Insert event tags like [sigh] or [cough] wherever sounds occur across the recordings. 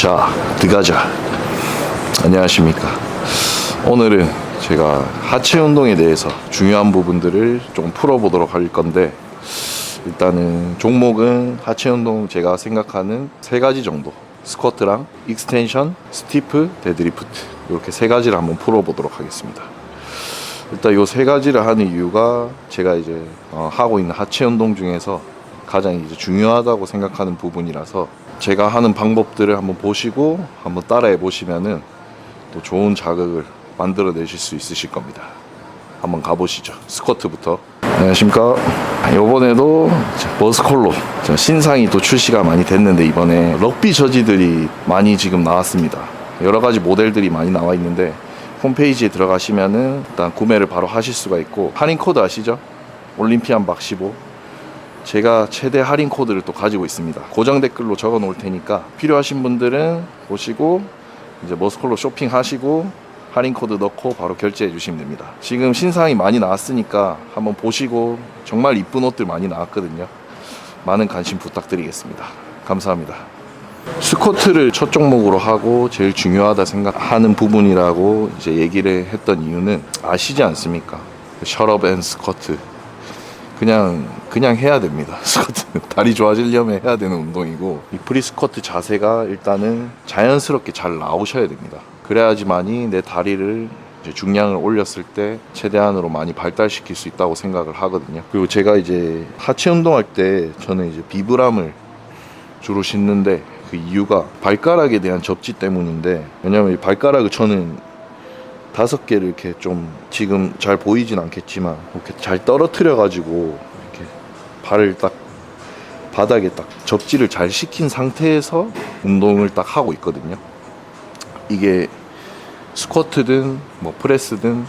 자, 들어가자. 안녕하십니까. 오늘은 제가 하체 운동에 대해서 중요한 부분들을 좀 풀어보도록 할 건데, 일단은 종목은 하체 운동 제가 생각하는 세 가지 정도. 스쿼트랑 익스텐션, 스티프, 데드리프트. 이렇게 세 가지를 한번 풀어보도록 하겠습니다. 일단 이 세 가지를 하는 이유가 제가 이제 어, 하고 있는 하체 운동 중에서 가장 이제 중요하다고 생각하는 부분이라서 제가 하는 방법들을 한번 보시고 한번 따라해 보시면은 또 좋은 자극을 만들어 내실 수 있으실 겁니다. 한번 가보시죠. 스쿼트부터. 안녕하십니까. 이번에도 버스콜로 신상이 또 출시가 많이 됐는데 이번에 럭비 저지들이 많이 지금 나왔습니다. 여러 가지 모델들이 많이 나와 있는데 홈페이지에 들어가시면은 일단 구매를 바로 하실 수가 있고 할인 코드 아시죠? 올림피안 박 15 제가 최대 할인 코드를 또 가지고 있습니다. 고정 댓글로 적어 놓을 테니까 필요하신 분들은 보시고 이제 머스콜로 쇼핑하시고 할인 코드 넣고 바로 결제해 주시면 됩니다. 지금 신상이 많이 나왔으니까 한번 보시고 정말 이쁜 옷들 많이 나왔거든요. 많은 관심 부탁드리겠습니다. 감사합니다. 스쿼트를 첫 종목으로 하고 제일 중요하다 생각하는 부분이라고 이제 얘기를 했던 이유는 아시지 않습니까? 셔럽 앤 스쿼트 그냥 그냥 해야 됩니다. [laughs] 스쿼트는 다리 좋아지려면 해야 되는 운동이고 이 프리 스쿼트 자세가 일단은 자연스럽게 잘 나오셔야 됩니다. 그래야지만이 내 다리를 중량을 올렸을 때 최대한으로 많이 발달시킬 수 있다고 생각을 하거든요. 그리고 제가 이제 하체 운동할 때 저는 이제 비브람을 주로 신는데 그 이유가 발가락에 대한 접지 때문인데 왜냐면 이 발가락을 저는 다섯 개를 이렇게 좀 지금 잘 보이진 않겠지만 이렇게 잘 떨어뜨려 가지고 이렇게 발을 딱 바닥에 딱 접지를 잘 시킨 상태에서 운동을 딱 하고 있거든요. 이게 스쿼트든 뭐 프레스든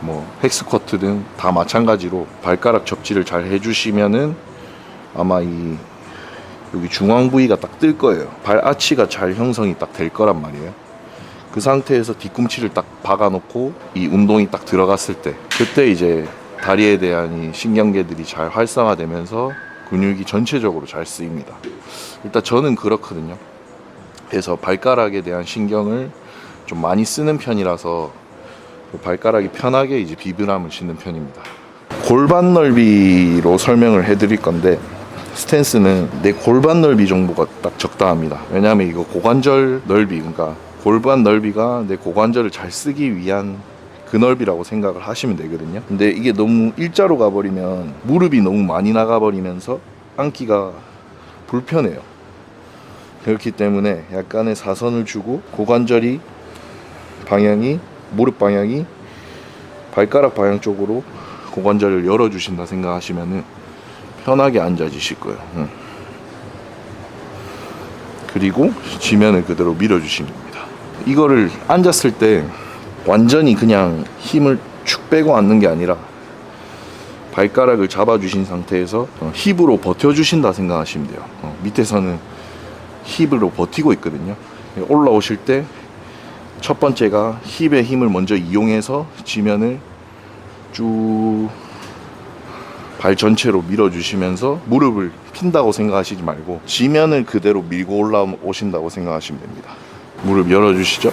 뭐 헥스쿼트든 다 마찬가지로 발가락 접지를 잘 해주시면은 아마 이 여기 중앙 부위가 딱 뜰 거예요. 발 아치가 잘 형성이 딱 될 거란 말이에요. 그 상태에서 뒤꿈치를 딱 박아놓고 이 운동이 딱 들어갔을 때 그때 이제 다리에 대한 이 신경계들이 잘 활성화되면서 근육이 전체적으로 잘 쓰입니다. 일단 저는 그렇거든요. 그래서 발가락에 대한 신경을 좀 많이 쓰는 편이라서 그 발가락이 편하게 이제 비브람을 신는 편입니다. 골반 넓이로 설명을 해드릴 건데 스탠스는 내 골반 넓이 정도가 딱 적당합니다. 왜냐하면 이거 고관절 넓이, 그러니까 골반 넓이가 내 고관절을 잘 쓰기 위한 그 넓이라고 생각을 하시면 되거든요. 근데 이게 너무 일자로 가버리면 무릎이 너무 많이 나가버리면서 앉기가 불편해요. 그렇기 때문에 약간의 사선을 주고 고관절이 방향이 무릎 방향이 발가락 방향 쪽으로 고관절을 열어주신다 생각하시면은 편하게 앉아지실 거예요. 응. 그리고 지면을 그대로 밀어주시면 됩니다. 이거를 앉았을 때 완전히 그냥 힘을 축 빼고 앉는 게 아니라 발가락을 잡아주신 상태에서 어, 힙으로 버텨주신다 생각하시면 돼요. 어, 밑에서는 힙으로 버티고 있거든요. 올라오실 때 첫 번째가 힙의 힘을 먼저 이용해서 지면을 쭉 발 전체로 밀어주시면서 무릎을 핀다고 생각하시지 말고 지면을 그대로 밀고 올라오신다고 생각하시면 됩니다. 무릎 열어주시죠.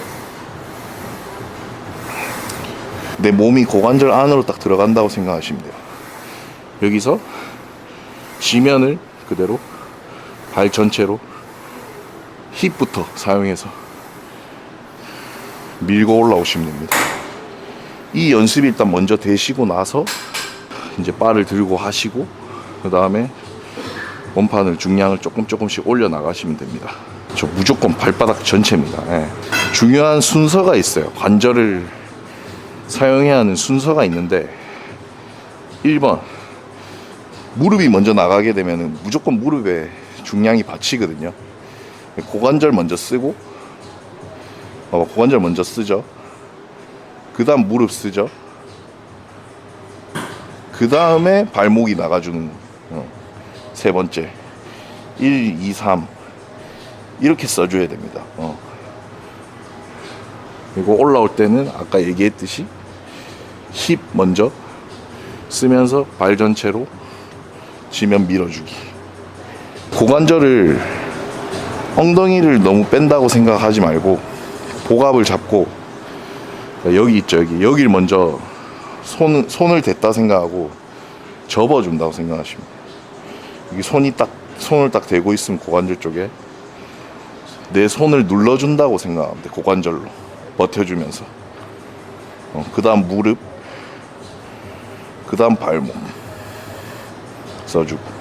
내 몸이 고관절 안으로 딱 들어간다고 생각하시면 돼요. 여기서 지면을 그대로 발 전체로 힙부터 사용해서 밀고 올라오시면 됩니다. 이 연습이 일단 먼저 되시고 나서 이제 바를 들고 하시고 그 다음에 원판을 중량을 조금 조금씩 올려 나가시면 됩니다. 저 무조건 발바닥 전체입니다. 예. 중요한 순서가 있어요. 관절을 사용해야 하는 순서가 있는데 1번 무릎이 먼저 나가게 되면 무조건 무릎에 중량이 받치거든요. 고관절 먼저 쓰고 어, 고관절 먼저 쓰죠. 그 다음 무릎 쓰죠. 그 다음에 발목이 나가주는 어, 세 번째 1, 2, 3 이렇게 써줘야 됩니다. 어. 그리고 올라올 때는 아까 얘기했듯이 힙 먼저 쓰면서 발 전체로 지면 밀어주기. 고관절을 엉덩이를 너무 뺀다고 생각하지 말고 복압을 잡고 여기 있죠 여기 여기를 먼저 손, 손을 댔다 생각하고 접어준다고 생각하시면. 여기 손이 딱 손을 딱 대고 있으면 고관절 쪽에 내 손을 눌러준다고 생각하면 돼 고관절로. 버텨주면서. 어, 그 다음 무릎 그 다음 발목 써주고.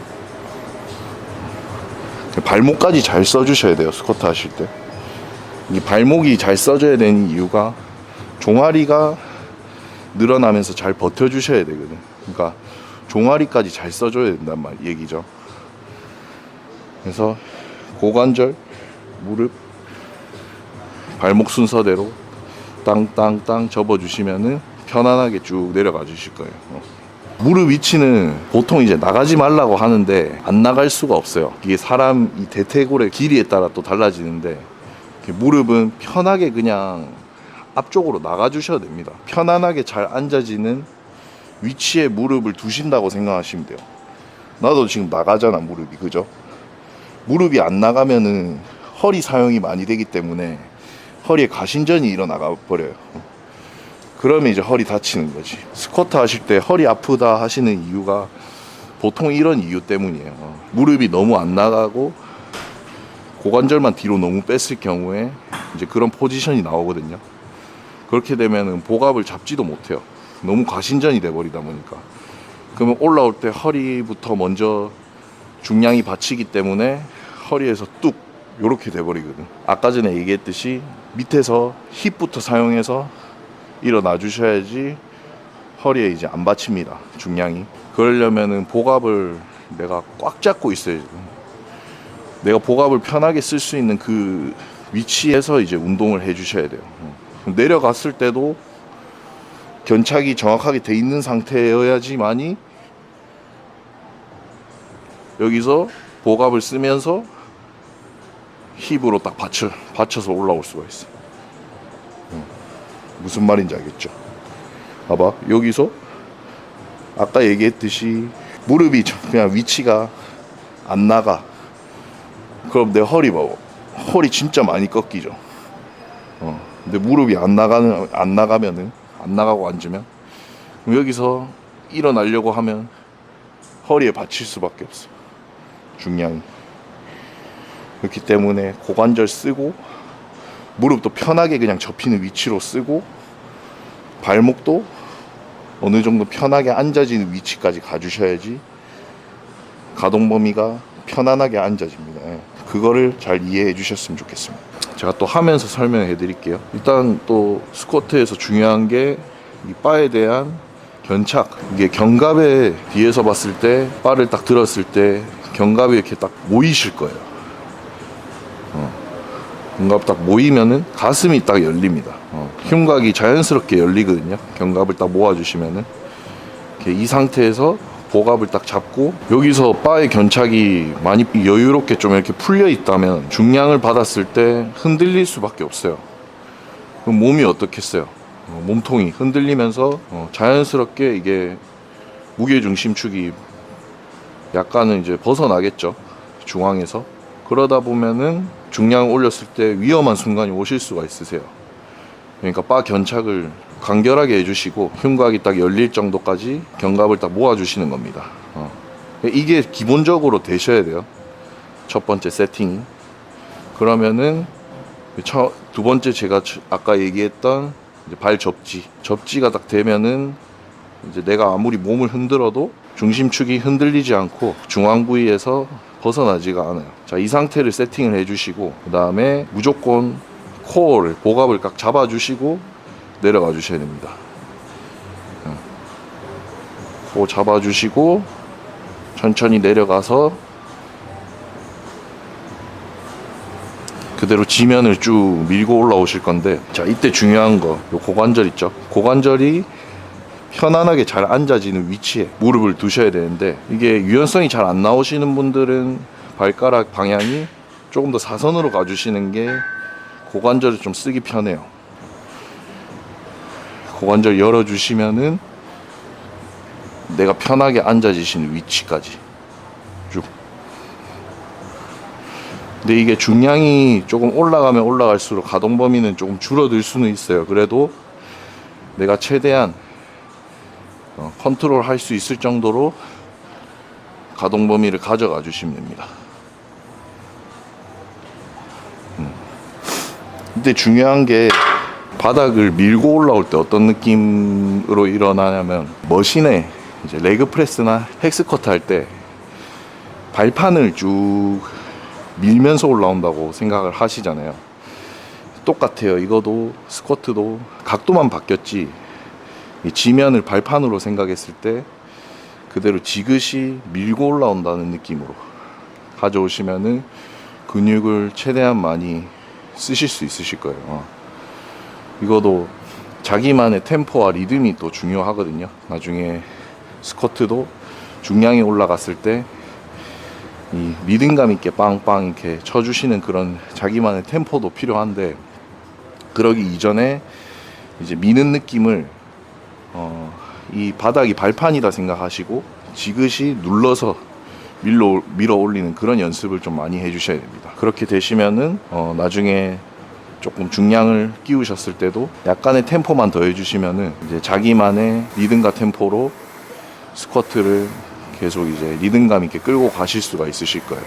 발목까지 잘 써주셔야 돼요 스쿼트 하실 때. 이 발목이 잘 써져야 되는 이유가 종아리가 늘어나면서 잘 버텨주셔야 되거든. 그러니까 종아리까지 잘 써줘야 된단 말 얘기죠. 그래서 고관절 무릎 발목 순서대로 땅땅땅 접어주시면은 편안하게 쭉 내려가 주실 거예요. 어. 무릎 위치는 보통 이제 나가지 말라고 하는데 안 나갈 수가 없어요. 이게 사람 이 대퇴골의 길이에 따라 또 달라지는데 무릎은 편하게 그냥 앞쪽으로 나가 주셔야 됩니다. 편안하게 잘 앉아지는 위치에 무릎을 두신다고 생각하시면 돼요. 나도 지금 나가잖아 무릎이 그죠? 무릎이 안 나가면은 허리 사용이 많이 되기 때문에 허리에 가신전이 일어나가 버려요. 그러면 이제 허리 다치는 거지. 스쿼트 하실 때 허리 아프다 하시는 이유가 보통 이런 이유 때문이에요. 무릎이 너무 안 나가고 고관절만 뒤로 너무 뺐을 경우에 이제 그런 포지션이 나오거든요. 그렇게 되면은 복압을 잡지도 못해요. 너무 과신전이 돼 버리다 보니까. 그러면 올라올 때 허리부터 먼저 중량이 받치기 때문에 허리에서 뚝 요렇게 돼버리거든. 아까 전에 얘기했듯이 밑에서 힙부터 사용해서 일어나 주셔야지 허리에 이제 안 받칩니다. 중량이. 그러려면은 복압을 내가 꽉 잡고 있어야 지. 내가 복압을 편하게 쓸 수 있는 그 위치에서 이제 운동을 해 주셔야 돼요. 어. 내려갔을 때도 견착이 정확하게 돼 있는 상태여야지만이 여기서 복압을 쓰면서 힙으로 딱 받쳐, 받쳐서 올라올 수가 있어. 어. 무슨 말인지 알겠죠? 봐봐, 여기서 아까 얘기했듯이 무릎이 저- 그냥 위치가 안 나가. 그럼 내 허리 봐. 허리 진짜 많이 꺾이죠. 어. 근데 무릎이 안 나가는 안 나가면은 안 나가고 앉으면 여기서 일어나려고 하면 허리에 받칠 수밖에 없어. 중량이. 그렇기 때문에 고관절 쓰고 무릎도 편하게 그냥 접히는 위치로 쓰고 발목도 어느 정도 편하게 앉아지는 위치까지 가주셔야지 가동 범위가 편안하게 앉아집니다. 예. 그거를 잘 이해해 주셨으면 좋겠습니다. 제가 또 하면서 설명해 드릴게요. 일단 또 스쿼트에서 중요한 게 이 바에 대한 견착. 이게 견갑에 뒤에서 봤을 때 바를 딱 들었을 때 견갑이 이렇게 딱 모이실 거예요. 견갑 딱 모이면은 가슴이 딱 열립니다. 어, 흉곽이 자연스럽게 열리거든요. 견갑을 딱 모아주시면은 이 상태에서 복압을 딱 잡고 여기서 바의 견착이 많이 여유롭게 좀 이렇게 풀려 있다면 중량을 받았을 때 흔들릴 수밖에 없어요. 그럼 몸이 어떻겠어요? 어, 몸통이 흔들리면서 어, 자연스럽게 이게 무게 중심축이 약간은 이제 벗어나겠죠. 중앙에서. 그러다 보면은 중량 올렸을 때 위험한 순간이 오실 수가 있으세요. 그러니까 바 견착을 간결하게 해주시고 흉곽이 딱 열릴 정도까지 견갑을 딱 모아주시는 겁니다. 어. 이게 기본적으로 되셔야 돼요. 첫 번째 세팅이. 그러면은 처- 두 번째 제가 처- 아까 얘기했던 발 접지. 접지가 딱 되면은 이제 내가 아무리 몸을 흔들어도 중심축이 흔들리지 않고 중앙 부위에서 벗어나지가 않아요. 자, 이 상태를 세팅을 해주시고 그 다음에 무조건 코어를 복압을 딱 잡아주시고 내려가 주셔야 됩니다. 어. 코 잡아주시고 천천히 내려가서 그대로 지면을 쭉 밀고 올라오실 건데 자 이때 중요한 거 요 고관절 있죠 고관절이 편안하게 잘 앉아지는 위치에 무릎을 두셔야 되는데 이게 유연성이 잘 안 나오시는 분들은 발가락 방향이 조금 더 사선으로 가주시는 게 고관절을 좀 쓰기 편해요. 고관절 열어주시면은 내가 편하게 앉아지시는 위치까지 쭉 근데 이게 중량이 조금 올라가면 올라갈수록 가동 범위는 조금 줄어들 수는 있어요. 그래도 내가 최대한 어, 컨트롤 할 수 있을 정도로 가동 범위를 가져가 주시면 됩니다. 음. 근데 중요한 게 바닥을 밀고 올라올 때 어떤 느낌으로 일어나냐면 머신에 이제 레그 프레스나 헥스커트 할 때 발판을 쭉 밀면서 올라온다고 생각을 하시잖아요. 똑같아요. 이거도 스쿼트도 각도만 바뀌었지 이 지면을 발판으로 생각했을 때 그대로 지그시 밀고 올라온다는 느낌으로 가져오시면은 근육을 최대한 많이 쓰실 수 있으실 거예요. 어. 이거도 자기만의 템포와 리듬이 또 중요하거든요. 나중에 스쿼트도 중량이 올라갔을 때 이 리듬감 있게 빵빵 이렇게 쳐주시는 그런 자기만의 템포도 필요한데 그러기 이전에 이제 미는 느낌을 어, 이 바닥이 발판이다 생각하시고 지그시 눌러서 밀러, 밀어 올리는 그런 연습을 좀 많이 해주셔야 됩니다. 그렇게 되시면은 어, 나중에 조금 중량을 끼우셨을 때도 약간의 템포만 더 해주시면은 이제 자기만의 리듬과 템포로 스쿼트를 계속 이제 리듬감 있게 끌고 가실 수가 있으실 거예요.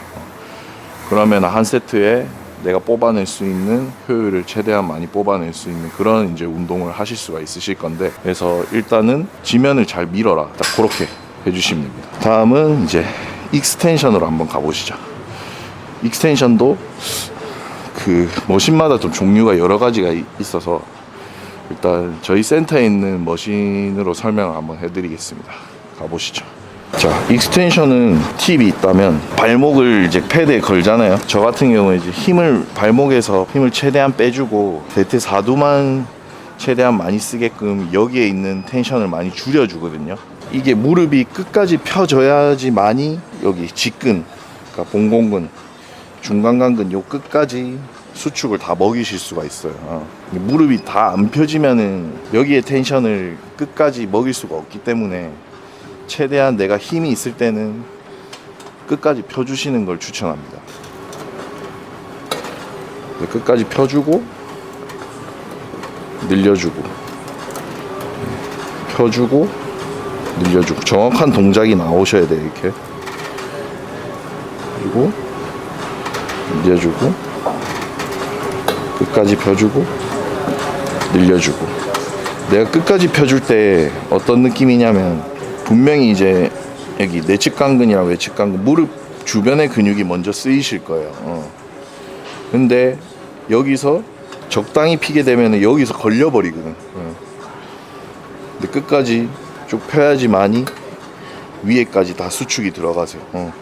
그러면 한 세트에 내가 뽑아낼 수 있는 효율을 최대한 많이 뽑아낼 수 있는 그런 이제 운동을 하실 수가 있으실 건데 그래서 일단은 지면을 잘 밀어라 딱 그렇게 해주시면 됩니다. 다음은 이제 익스텐션으로 한번 가보시죠. 익스텐션도 그 머신마다 좀 종류가 여러 가지가 이- 있어서 일단 저희 센터에 있는 머신으로 설명을 한번 해드리겠습니다. 가보시죠. 자, 익스텐션은 팁이 있다면 발목을 이제 패드에 걸잖아요. 저 같은 경우에 이제 힘을 발목에서 힘을 최대한 빼주고 대퇴 사두만 최대한 많이 쓰게끔 여기에 있는 텐션을 많이 줄여주거든요. 이게 무릎이 끝까지 펴져야지만이 여기 직근, 그러니까 봉공근, 중간간근 요 끝까지 수축을 다 먹이실 수가 있어요. 어. 무릎이 다 안 펴지면은 여기에 텐션을 끝까지 먹일 수가 없기 때문에 최대한 내가 힘이 있을 때는 끝까지 펴주시는 걸 추천합니다. 네, 끝까지 펴주고 늘려주고. 펴주고 늘려주고. 정확한 동작이 나오셔야 돼요 이렇게. 그리고 늘려주고 끝까지 펴주고 늘려주고. 내가 끝까지 펴줄 때 어떤 느낌이냐면 분명히 이제 여기 내측강근이랑 외측강근 무릎 주변의 근육이 먼저 쓰이실 거예요. 어. 근데 여기서 적당히 피게 되면 여기서 걸려버리거든. 어. 근데 끝까지 쭉 펴야지만이 위에까지 다 수축이 들어가세요. 어.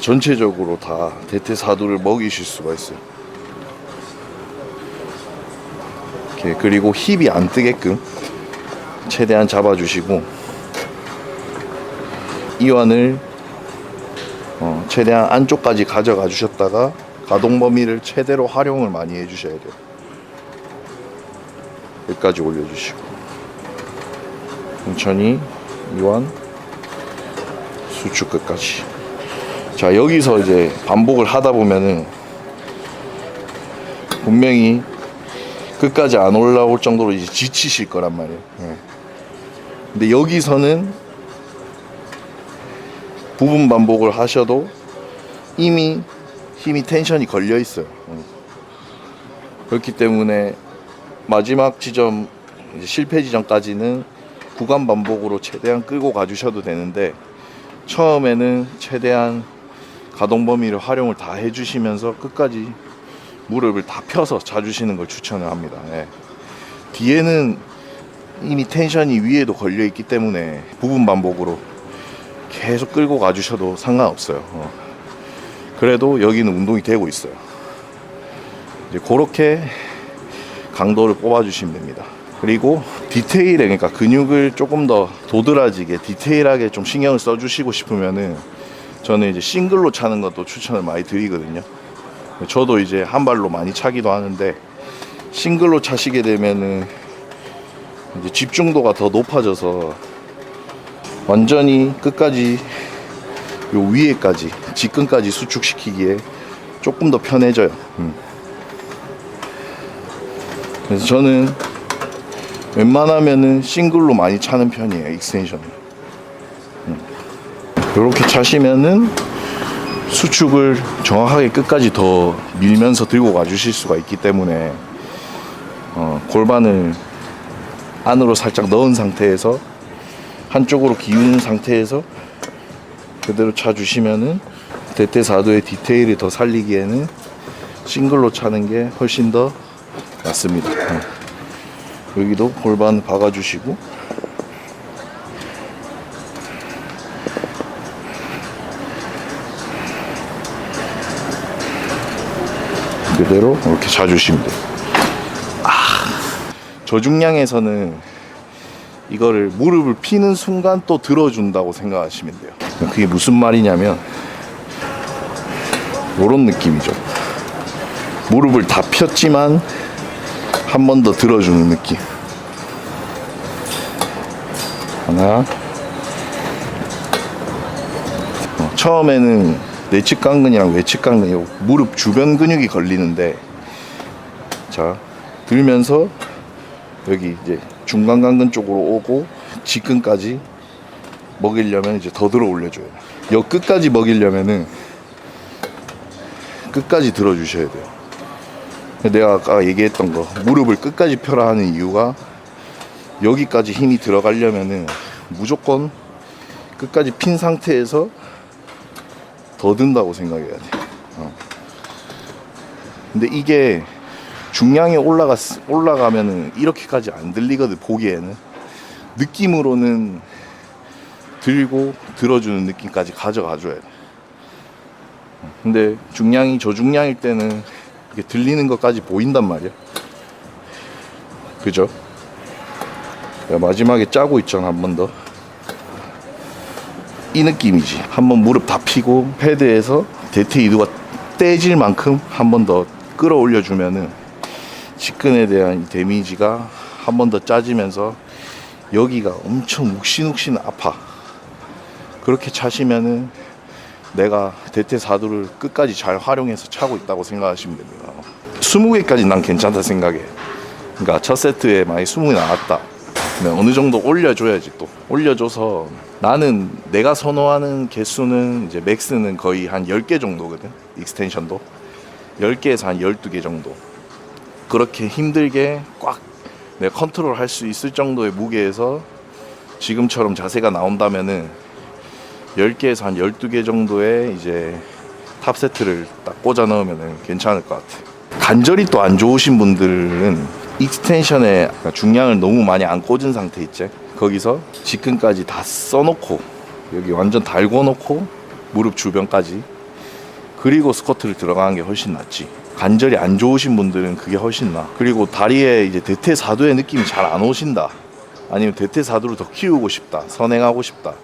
전체적으로 다 대퇴사두를 먹이실 수가 있어요. 이렇게 그리고 힙이 안 뜨게끔 최대한 잡아주시고 이완을 어, 최대한 안쪽까지 가져가 주셨다가 가동 범위를 최대로 활용을 많이 해 주셔야 돼요. 여기까지 올려주시고 천천히 이완 수축 끝까지. 자 여기서 이제 반복을 하다 보면은 분명히 끝까지 안 올라올 정도로 이제 지치실 거란 말이에요. 예. 근데 여기서는 부분 반복을 하셔도 이미 힘이 텐션이 걸려 있어요. 어. 그렇기 때문에 마지막 지점 실패 지점까지는 구간 반복으로 최대한 끌고 가주셔도 되는데 처음에는 최대한 가동 범위를 활용을 다 해주시면서 끝까지 무릎을 다 펴서 자주시는 걸 추천을 합니다. 예. 뒤에는 이미 텐션이 위에도 걸려 있기 때문에 부분 반복으로 계속 끌고 가주셔도 상관없어요. 어. 그래도 여기는 운동이 되고 있어요. 이제 그렇게 강도를 뽑아주시면 됩니다. 그리고 디테일에 그러니까 근육을 조금 더 도드라지게 디테일하게 좀 신경을 써주시고 싶으면은 저는 이제 싱글로 차는 것도 추천을 많이 드리거든요. 저도 이제 한 발로 많이 차기도 하는데 싱글로 차시게 되면은 이제 집중도가 더 높아져서 완전히 끝까지 요 위에까지 직근까지 수축시키기에 조금 더 편해져요. 음. 그래서 저는 웬만하면은 싱글로 많이 차는 편이에요. 익스텐션. 이렇게 차시면은 수축을 정확하게 끝까지 더 밀면서 들고 가주실 수가 있기 때문에 어, 골반을 안으로 살짝 넣은 상태에서 한쪽으로 기운 상태에서 그대로 차주시면은 대퇴사도의 디테일을 더 살리기에는 싱글로 차는 게 훨씬 더 낫습니다. 어. 여기도 골반 박아주시고 그대로 이렇게 차주시면 돼요. 저중량에서는 이거를 무릎을 피는 순간 또 들어준다고 생각하시면 돼요. 그게 무슨 말이냐면 이런 느낌이죠. 무릎을 다 폈지만 한 번 더 들어주는 느낌. 하나. 어, 처음에는 내측 강근이랑 외측 강근이 무릎 주변 근육이 걸리는데 자 들면서 여기 이제 중간 강근 쪽으로 오고 직근까지 먹이려면 이제 더 들어 올려줘요. 여 끝까지 먹이려면은 끝까지 들어주셔야 돼요. 내가 아까 얘기했던 거 무릎을 끝까지 펴라 하는 이유가 여기까지 힘이 들어가려면은 무조건 끝까지 핀 상태에서 더 든다고 생각해야 돼. 어. 근데 이게 중량이 올라가 올라가면은 이렇게까지 안 들리거든 보기에는 느낌으로는 들고 들어주는 느낌까지 가져가 줘야 돼. 근데 중량이 저중량일 때는 이게 들리는 것까지 보인단 말이야. 그죠? 야, 마지막에 짜고 있잖아 한 번 더. 이 느낌이지. 한 번 무릎 다 피고 패드에서 대퇴 이두가 떼질 만큼 한 번 더 끌어올려 주면은 직근에 대한 이 데미지가 한 번 더 짜지면서 여기가 엄청 욱신욱신 아파. 그렇게 차시면은 내가 대퇴 사두를 끝까지 잘 활용해서 차고 있다고 생각하시면 됩니다. 20개까지 난 괜찮다 생각해. 그러니까 첫 세트에 많이 20개 나왔다. 어느 정도 올려줘야지 또. 올려줘서 나는 내가 선호하는 개수는 이제 맥스는 거의 한 10개 정도거든. 익스텐션도. 10개에서 한 12개 정도. 그렇게 힘들게 꽉 내가 컨트롤 할 수 있을 정도의 무게에서 지금처럼 자세가 나온다면은 10개에서 한 12개 정도의 이제 탑 세트를 딱 꽂아 넣으면 괜찮을 것 같아. 관절이 또 안 좋으신 분들은 익스텐션에 중량을 너무 많이 안 꽂은 상태 있지. 거기서 직근까지 다 써놓고 여기 완전 달궈 놓고 무릎 주변까지 그리고 스쿼트를 들어가는 게 훨씬 낫지. 관절이 안 좋으신 분들은 그게 훨씬 나. 그리고 다리에 이제 대퇴사두의 느낌이 잘 안 오신다. 아니면 대퇴사두를 더 키우고 싶다. 선행하고 싶다.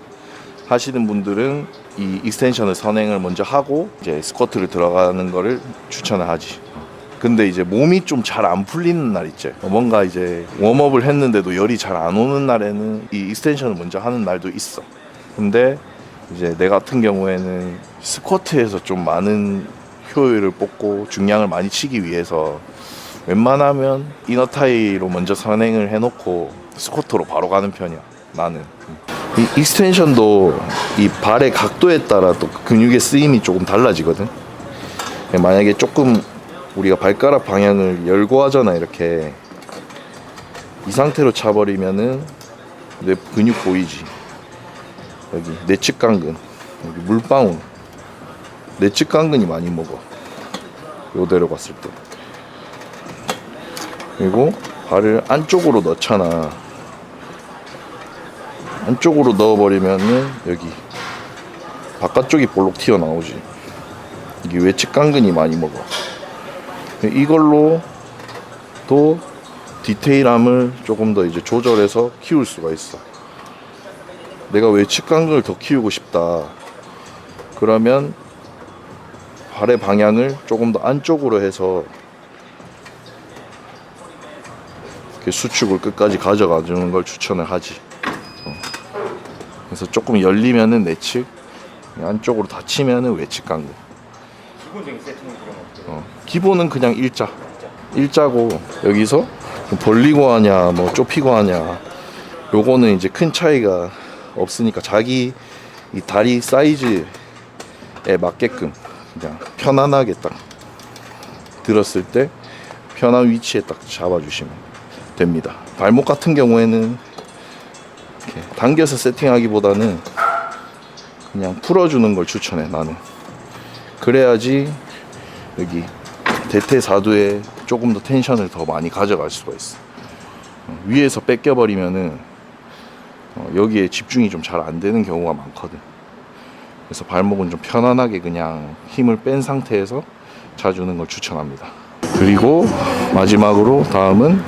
하시는 분들은 이 익스텐션을 선행을 먼저 하고 이제 스쿼트를 들어가는 거를 추천을 하지. 근데 이제 몸이 좀 잘 안 풀리는 날 있지. 뭔가 이제 웜업을 했는데도 열이 잘 안 오는 날에는 이 익스텐션을 먼저 하는 날도 있어. 근데 이제 내 같은 경우에는 스쿼트에서 좀 많은 효율을 뽑고 중량을 많이 치기 위해서 웬만하면 이너타이로 먼저 선행을 해놓고 스쿼트로 바로 가는 편이야. 나는. 이 익스텐션도 이 발의 각도에 따라 또 근육의 쓰임이 조금 달라지거든. 만약에 조금 우리가 발가락 방향을 열고 하잖아 이렇게 이 상태로 차버리면은 내 근육 보이지 여기 내측 강근 여기 물방울 내측 강근이 많이 먹어. 요대로 갔을 때. 그리고 발을 안쪽으로 넣잖아. 안쪽으로 넣어버리면은 여기 바깥쪽이 볼록 튀어나오지. 이게 외측 강근이 많이 먹어? 이걸로 또 디테일함을 조금 더 이제 조절해서 키울 수가 있어. 내가 외측 강근을 더 키우고 싶다. 그러면 발의 방향을 조금 더 안쪽으로 해서 이렇게 수축을 끝까지 가져가 주는 걸 추천을 하지 어. 그래서 조금 열리면은 내측 안쪽으로 닫히면은 외측 강근 기본적인 세팅은 그런 어때요? 어, 기본은 그냥 일자. 일자고 여기서 벌리고 하냐 뭐 좁히고 하냐 요거는 이제 큰 차이가 없으니까 자기 이 다리 사이즈에 맞게끔 그냥 편안하게 딱 들었을 때 편한 위치에 딱 잡아주시면 됩니다. 발목 같은 경우에는 당겨서 세팅하기보다는 그냥 풀어주는 걸 추천해 나는. 그래야지 여기 대퇴사두에 조금 더 텐션을 더 많이 가져갈 수가 있어. 어, 위에서 뺏겨버리면은 어, 여기에 집중이 좀 잘 안 되는 경우가 많거든. 그래서 발목은 좀 편안하게 그냥 힘을 뺀 상태에서 자주는 걸 추천합니다. 그리고 마지막으로 다음은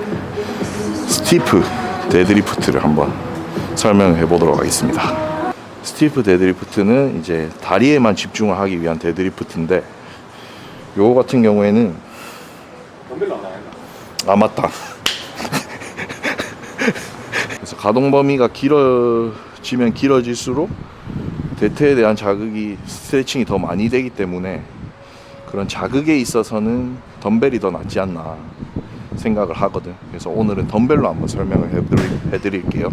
스티프 데드리프트를 한번 설명해 보도록 하겠습니다. 스티프 데드리프트는 이제 다리에만 집중을 하기 위한 데드리프트인데 요거 같은 경우에는? 아 맞다. [laughs] 그래서 가동 범위가 길어지면 길어질수록 대퇴에 대한 자극이 스트레칭이 더 많이 되기 때문에 그런 자극에 있어서는 덤벨이 더 낫지 않나 생각을 하거든. 그래서 오늘은 덤벨로 한번 설명을 해드릴, 해드릴게요.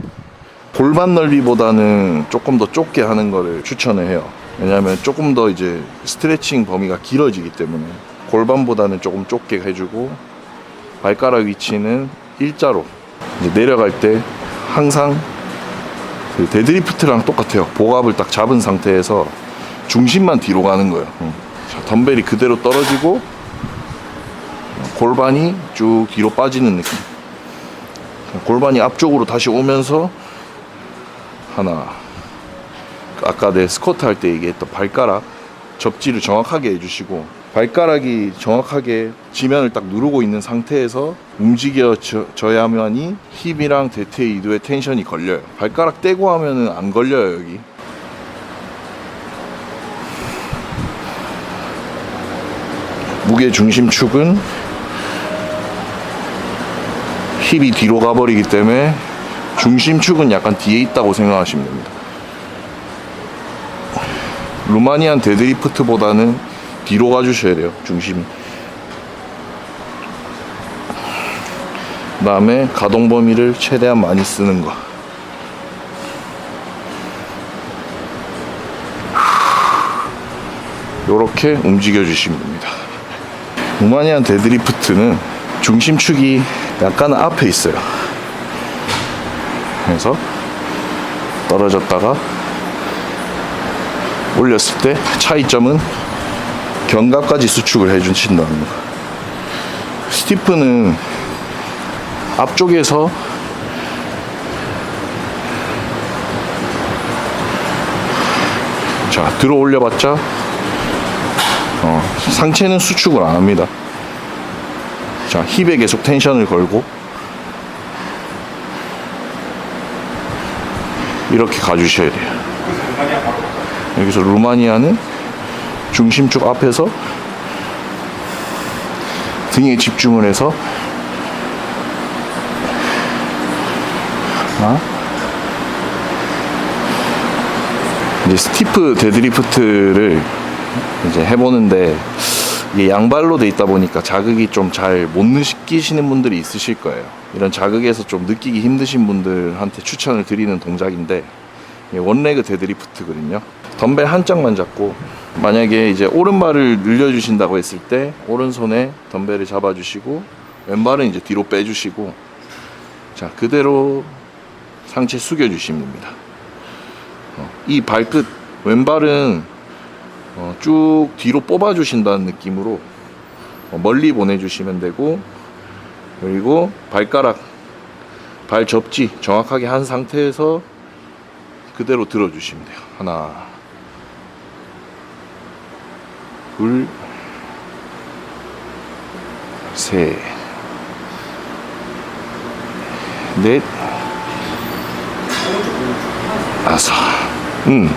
골반 넓이보다는 조금 더 좁게 하는 거를 추천을 해요. 왜냐하면 조금 더 이제 스트레칭 범위가 길어지기 때문에 골반보다는 조금 좁게 해주고 발가락 위치는 일자로 내려갈 때 항상 그 데드리프트랑 똑같아요. 복압을 딱 잡은 상태에서 중심만 뒤로 가는 거예요. 응. 자, 덤벨이 그대로 떨어지고 골반이 쭉 뒤로 빠지는 느낌. 골반이 앞쪽으로 다시 오면서 하나. 아까 내 스쿼트 할 때 얘기했던 발가락 접지를 정확하게 해주시고 발가락이 정확하게 지면을 딱 누르고 있는 상태에서 움직여져야만이 힙이랑 대퇴 이도에 텐션이 걸려요. 발가락 떼고 하면은 안 걸려요 여기. 무게 중심축은 힙이 뒤로 가버리기 때문에 중심축은 약간 뒤에 있다고 생각하시면 됩니다. 루마니안 데드리프트보다는 뒤로 가주셔야 돼요 중심이. 그 다음에 가동 범위를 최대한 많이 쓰는 거. 요렇게 움직여 주시면 됩니다. 루마니안 데드리프트는 중심축이 약간 앞에 있어요. 그래서 떨어졌다가 올렸을 때 차이점은 견갑까지 수축을 해주신다는 거. 스티프는 앞쪽에서 자 들어 올려봤자 어, 상체는 수축을 안 합니다. 자 힙에 계속 텐션을 걸고 이렇게 가주셔야 돼요. 여기서 루마니아는 중심축 앞에서 등에 집중을 해서 하나 이제 스티프 데드리프트를 이제 해보는데 이게 양발로 돼 있다 보니까 자극이 좀 잘 못 느끼시는 분들이 있으실 거예요. 이런 자극에서 좀 느끼기 힘드신 분들한테 추천을 드리는 동작인데 원레그 데드리프트거든요. 덤벨 한 짝만 잡고 만약에 이제 오른발을 늘려주신다고 했을 때 오른손에 덤벨을 잡아주시고 왼발은 이제 뒤로 빼주시고 자 그대로 상체 숙여주시면 됩니다. 어, 이 발끝 왼발은 어, 쭉 뒤로 뽑아주신다는 느낌으로 어, 멀리 보내주시면 되고 그리고 발가락 발 접지 정확하게 한 상태에서 그대로 들어주시면 돼요. 하나, 둘, 셋, 넷, 다섯. 음.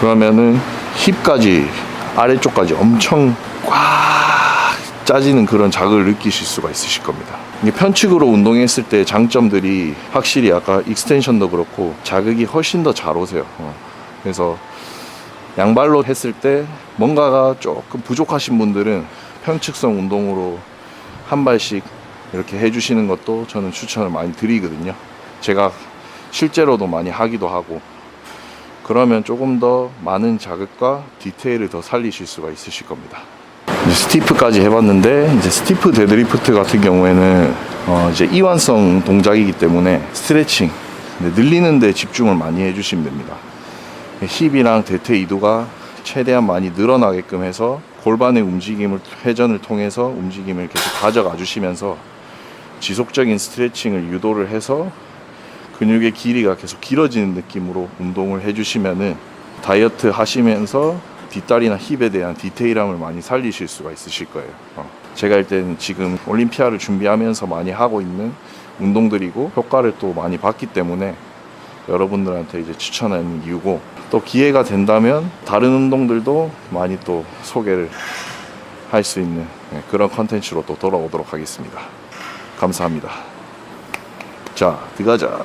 그러면은 힙까지 아래쪽까지 엄청 꽉 짜지는 그런 자극을 느끼실 수가 있으실 겁니다. 편측으로 운동했을 때 장점들이 확실히 아까 익스텐션도 그렇고 자극이 훨씬 더 잘 오세요. 어. 그래서 양발로 했을 때 뭔가가 조금 부족하신 분들은 편측성 운동으로 한 발씩 이렇게 해주시는 것도 저는 추천을 많이 드리거든요. 제가 실제로도 많이 하기도 하고 그러면 조금 더 많은 자극과 디테일을 더 살리실 수가 있으실 겁니다. 스티프까지 해봤는데 이제 스티프 데드리프트 같은 경우에는 어 이제 이완성 동작이기 때문에 스트레칭 네, 늘리는 데 집중을 많이 해주시면 됩니다. 힙이랑 대퇴 이도가 최대한 많이 늘어나게끔 해서 골반의 움직임을 회전을 통해서 움직임을 계속 가져가 주시면서 지속적인 스트레칭을 유도를 해서 근육의 길이가 계속 길어지는 느낌으로 운동을 해주시면은 다이어트 하시면서 뒷다리나 힙에 대한 디테일함을 많이 살리실 수가 있으실 거예요. 어. 제가 일단 지금 올림피아를 준비하면서 많이 하고 있는 운동들이고 효과를 또 많이 봤기 때문에 여러분들한테 이제 추천하는 이유고 또 기회가 된다면 다른 운동들도 많이 또 소개를 할 수 있는 네, 그런 컨텐츠로 또 돌아오도록 하겠습니다. 감사합니다. 자, 들어가자.